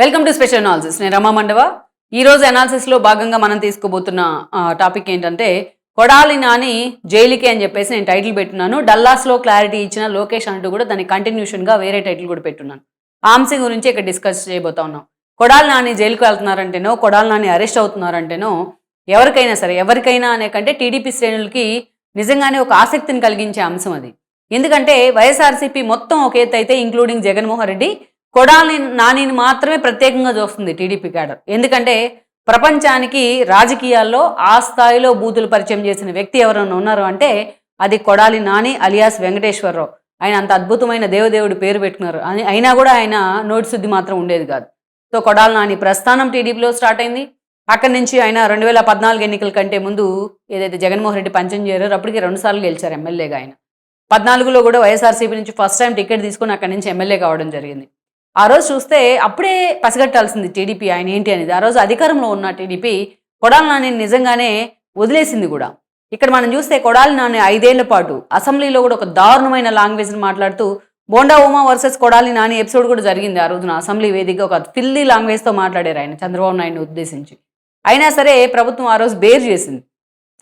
Welcome to special analysis నేను రమా మండవ. ఈ రోజు లో భాగంగా మనం తీసుకోబోతున్న టాపిక్ ఏంటంటే కొడాలి నాని జైలుకి అని చెప్పేసి నేను టైటిల్ పెట్టున్నాను. డల్లాస్లో క్లారిటీ ఇచ్చిన లోకేష్ అంటూ కూడా దాని కంటిన్యూషన్గా వేరే టైటిల్ కూడా పెట్టున్నాను. ఆ గురించి ఇక్కడ డిస్కస్ చేయబోతా ఉన్నాం. కొడాలి నాని జైలుకి వెళ్తున్నారంటేనో కొడాలి నాని అరెస్ట్ అవుతున్నారంటేనో ఎవరికైనా సరే ఎవరికైనా అనే కంటే టీడీపీ శ్రేణులకి నిజంగానే ఒక ఆసక్తిని కలిగించే అంశం అది. ఎందుకంటే వైఎస్ఆర్సీపీ మొత్తం ఒక ఎత్తు అయితే ఇంక్లూడింగ్ జగన్మోహన్ రెడ్డి కొడాలి నానిని మాత్రమే ప్రత్యేకంగా చూస్తుంది టీడీపీ క్యాడర్. ఎందుకంటే ప్రపంచానికి రాజకీయాల్లో ఆ స్థాయిలో బూతులు పరిచయం చేసిన వ్యక్తి ఎవరైనా ఉన్నారు అంటే అది కొడాలి నాని అలియాస్ వెంకటేశ్వరరావు. ఆయన అంత అద్భుతమైన దేవదేవుడి పేరు పెట్టుకున్నారు. అని అయినా కూడా ఆయన నోటి శుద్ధి మాత్రం ఉండేది కాదు. సో కొడాలి నాని ప్రస్థానం టీడీపీలో స్టార్ట్ అయింది. అక్కడి నుంచి ఆయన రెండు వేల పద్నాలుగు ఎన్నికల కంటే ముందు ఏదైతే జగన్మోహన్ రెడ్డి పంచం చేరారో అప్పటికి రెండుసార్లు గెలిచారు ఎమ్మెల్యేగా ఆయన. పద్నాలుగులో కూడా వైఎస్ఆర్సీపీ నుంచి ఫస్ట్ టైం టికెట్ తీసుకుని అక్కడి నుంచి ఎమ్మెల్యే కావడం జరిగింది. ఆ రోజు చూస్తే అప్పుడే పసిగట్టాల్సింది టీడీపీ ఆయన ఏంటి అనేది. ఆ రోజు అధికారంలో ఉన్న టీడీపీ కొడాలి నాని నిజంగానే వదిలేసింది కూడా. ఇక్కడ మనం చూస్తే కొడాలి నాని ఐదేళ్ళ పాటు అసెంబ్లీలో కూడా ఒక దారుణమైన లాంగ్వేజ్ని మాట్లాడుతూ బోండా ఉమా వర్సెస్ కొడాలి నాని ఎపిసోడ్ కూడా జరిగింది ఆ రోజున అసెంబ్లీ వేదిక ఒక ఫిల్లీ లాంగ్వేజ్తో మాట్లాడారు ఆయన చంద్రబాబు నాయుడిని ఉద్దేశించి. అయినా సరే ప్రభుత్వం ఆ రోజు బేర్ చేసింది.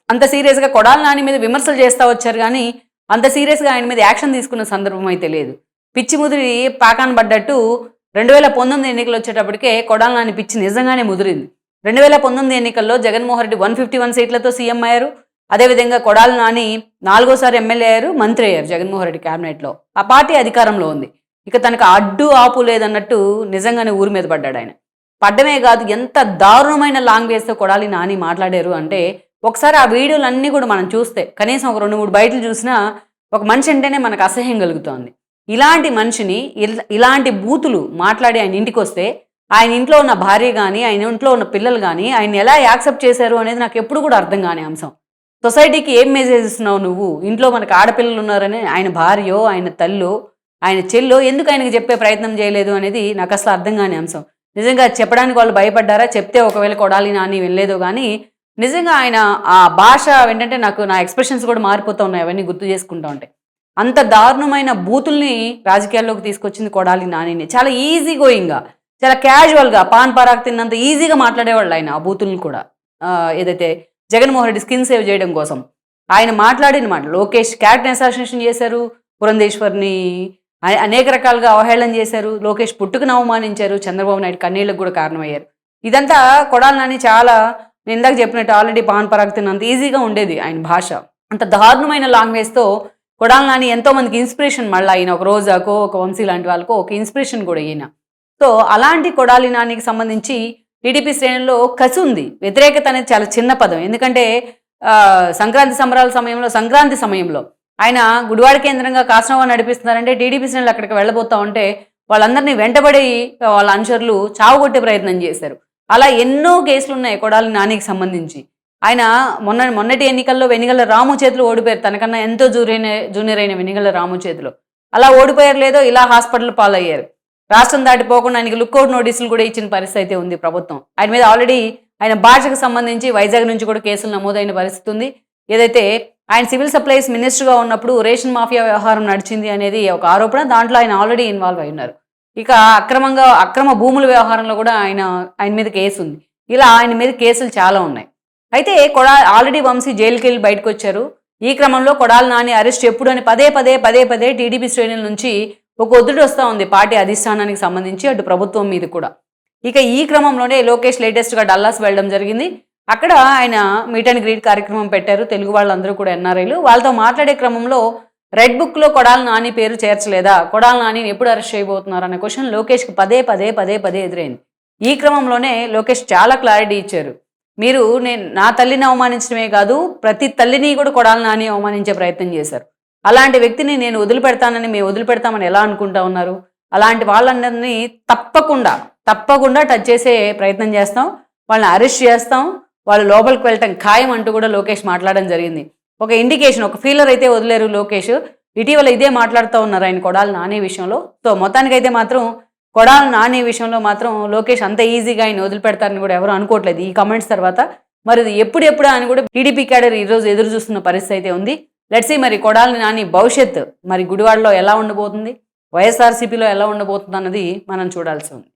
అంత సీరియస్గా కొడాలి నాని మీద విమర్శలు చేస్తూ వచ్చారు కానీ అంత సీరియస్గా ఆయన మీద యాక్షన్ తీసుకున్న సందర్భం అయితే లేదు. పిచ్చి ముదిరి పాకాన్ని పడ్డట్టు రెండు వేల పంతొమ్మిది ఎన్నికలు వచ్చేటప్పటికే కొడాలని నాని పిచ్చి నిజంగానే ముదిరింది. రెండు వేల పంతొమ్మిది ఎన్నికల్లో Jaganmohan Reddy one fifty one సీట్లతో సీఎం అయ్యారు. అదేవిధంగా కొడాలి నాని నాలుగోసారి ఎమ్మెల్యే అయ్యారు మంత్రి అయ్యారు జగన్మోహన్ రెడ్డి క్యాబినెట్లో. ఆ పార్టీ అధికారంలో ఉంది. ఇక తనకు అడ్డు ఆపు లేదన్నట్టు నిజంగానే ఊరి మీద పడ్డాడు ఆయన. పడ్డమే కాదు ఎంత దారుణమైన లాంగ్వేజ్తో కొడాలి నాని మాట్లాడారు అంటే ఒకసారి ఆ వీడియోలన్నీ కూడా మనం చూస్తే కనీసం ఒక రెండు మూడు బయటలు చూసినా ఒక మనిషి అంటేనే మనకు అసహ్యం కలుగుతోంది. ఇలాంటి మనిషిని ఇల్- ఇలాంటి బూతులు మాట్లాడి ఆయన ఇంటికి వస్తే ఆయన ఇంట్లో ఉన్న భార్య కానీ ఆయన ఇంట్లో ఉన్న పిల్లలు కానీ ఆయన ఎలా యాక్సెప్ట్ చేశారు అనేది నాకు ఎప్పుడు కూడా అర్థం కాని అంశం. సొసైటీకి ఏం మెసేజ్ ఇస్తున్నావు నువ్వు? ఇంట్లో మనకు ఆడపిల్లలు ఉన్నారని ఆయన భార్యో ఆయన తల్లో ఆయన చెల్లో ఎందుకు ఆయనకి చెప్పే ప్రయత్నం చేయలేదు అనేది నాకు అసలు అర్థం కాని అంశం. నిజంగా చెప్పడానికి వాళ్ళు భయపడ్డారా? చెప్తే ఒకవేళ కొడాలి నాని వెళ్ళలేదు కానీ నిజంగా ఆయన ఆ భాష ఏంటంటే నాకు నా ఎక్స్ప్రెషన్స్ కూడా మారిపోతూ ఉన్నాయి అవన్నీ గుర్తు చేసుకుంటా ఉంటాయి అంత దారుణమైన బూతుల్ని రాజకీయాల్లోకి తీసుకొచ్చింది కొడాలి నానిని. చాలా ఈజీ గోయింగ్గా చాలా క్యాజువల్గా పాన్ పరాక్ తిన్నంత ఈజీగా మాట్లాడేవాళ్ళు ఆయన ఆ బూతుల్ని కూడా. ఏదైతే జగన్మోహన్ రెడ్డి స్కిన్ సేవ్ చేయడం కోసం. ఆయన మాట్లాడిన మాట లోకేష్ క్యారెక్టర్ అసాసినేషన్ చేశారు పురంధేశ్వర్ని అనేక రకాలుగా అవహేళన చేశారు లోకేష్ పుట్టుకుని అవమానించారు చంద్రబాబు నాయుడు కన్నీళ్ళకు కూడా కారణమయ్యారు. ఇదంతా కొడాలి నాని చాలా నేను ఇందాక చెప్పినట్టు ఆల్రెడీ పాన్ పరాగ్ తిన్నంత ఈజీగా ఉండేది ఆయన భాష. అంత దారుణమైన లాంగ్వేజ్తో కొడాలి నాని ఎంతో మందికి ఇన్స్పిరేషన్ మళ్ళీ ఆయన ఒక రోజాకో ఒక వంశీ లాంటి వాళ్ళకో ఒక ఇన్స్పిరేషన్ కూడా ఈయన. సో అలాంటి కొడాలి నానికి సంబంధించి టీడీపీ శ్రేణుల్లో కసి ఉంది. వ్యతిరేకత అనేది చాలా చిన్న పదం. ఎందుకంటే సంక్రాంతి సంబరాల సమయంలో సంక్రాంతి సమయంలో ఆయన గుడివాడ కేంద్రంగా కాసనవా నడిపిస్తున్నారంటే టీడీపీ శ్రేణులు అక్కడికి వెళ్ళబోతా ఉంటే వాళ్ళందరినీ వెంటబడి వాళ్ళ అనుచరులు చావుగొట్టే ప్రయత్నం చేశారు. అలా ఎన్నో కేసులు ఉన్నాయి కొడాలి నానికి సంబంధించి. ఆయన మొన్న మొన్నటి ఎన్నికల్లో వెనిగల రాము చేతులు ఓడిపోయారు. తనకన్నా ఎంతో జూనియర్ జూనియర్ అయిన వెనిగల రాము చేతులు. అలా ఓడిపోయారు లేదో ఇలా హాస్పిటల్ పాలయ్యారు. రాష్ట్రం దాటిపోకుండా ఆయనకి లుక్అవుట్ నోటీసులు కూడా ఇచ్చిన పరిస్థితి అయితే ఉంది ప్రభుత్వం. ఆయన మీద ఆల్రెడీ ఆయన భాషకు సంబంధించి వైజాగ్ నుంచి కూడా కేసులు నమోదైన పరిస్థితి ఉంది. ఏదైతే ఆయన సివిల్ సప్లైస్ మినిస్టర్గా ఉన్నప్పుడు రేషన్ మాఫియా వ్యవహారం నడిచింది అనేది ఒక ఆరోపణ. దాంట్లో ఆయన ఆల్రెడీ ఇన్వాల్వ్ అయి ఉన్నారు. ఇక అక్రమంగా అక్రమ భూముల వ్యవహారంలో కూడా ఆయన ఆయన మీద కేసు ఉంది. ఇలా ఆయన మీద కేసులు చాలా ఉన్నాయి. అయితే కొడా ఆల్రెడీ వంశీ జైలుకి వెళ్ళి బయటకు వచ్చారు ఈ క్రమంలో కొడాల నాని అరెస్ట్ ఎప్పుడు అని పదే పదే పదే పదే టీడీపీ శ్రేణుల నుంచి ఒక ఒత్తిడి వస్తూ ఉంది పార్టీ అధిష్టానానికి సంబంధించి అటు ప్రభుత్వం మీద కూడా. ఇక ఈ క్రమంలోనే లోకేష్ లేటెస్ట్గా డల్లాస్ వెళ్ళడం జరిగింది. అక్కడ ఆయన మీట్ అండ్ గ్రీట్ కార్యక్రమం పెట్టారు. తెలుగు వాళ్ళందరూ కూడా ఎన్ఆర్ఐలు వాళ్ళతో మాట్లాడే క్రమంలో రెడ్ బుక్లో కొడాల నాని పేరు చేర్చలేదా? కొడాల నానిని ఎప్పుడు అరెస్ట్ చేయబోతున్నారు అనే క్వశ్చన్ లోకేష్కి పదే పదే పదే పదే ఎదురైంది. ఈ క్రమంలోనే లోకేష్ చాలా క్లారిటీ ఇచ్చారు. మీరు నేను నా తల్లిని అవమానించడమే కాదు ప్రతి తల్లిని కూడా కొడాలి నాని అవమానించే ప్రయత్నం చేశారు. అలాంటి వ్యక్తిని నేను వదిలిపెడతానని మేము వదిలిపెడతామని ఎలా అనుకుంటా ఉన్నారు? అలాంటి వాళ్ళందరినీ తప్పకుండా తప్పకుండా టచ్ చేసే ప్రయత్నం చేస్తాం. వాళ్ళని అరెస్ట్ చేస్తాం. వాళ్ళు లోపలికి వెళ్ళటం ఖాయం అంటూ కూడా లోకేష్ మాట్లాడడం జరిగింది. ఒక ఇండికేషన్ ఒక ఫీలర్ అయితే వదిలేరు లోకేష్. ఇటీవల ఇదే మాట్లాడుతూ ఉన్నారు ఆయన కొడాలి నానే విషయంలో. సో మొత్తానికైతే మాత్రం కొడాల నాని విషయంలో మాత్రం లోకేష్ అంత ఈజీగా ఆయన వదిలిపెడతారని కూడా ఎవరు అనుకోవట్లేదు ఈ కమెంట్స్ తర్వాత. మరి ఇది ఎప్పుడు ఎప్పుడు అని కూడా టీడీపీ క్యాడర్ ఈరోజు ఎదురు చూస్తున్న పరిస్థితి అయితే ఉంది. లెట్సీ మరి కొడాలి నాని భవిష్యత్ మరి గుడివాడలో ఎలా ఉండబోతుంది? వైఎస్ఆర్సీపీలో ఎలా ఉండబోతుంది అన్నది మనం చూడాల్సి ఉంది.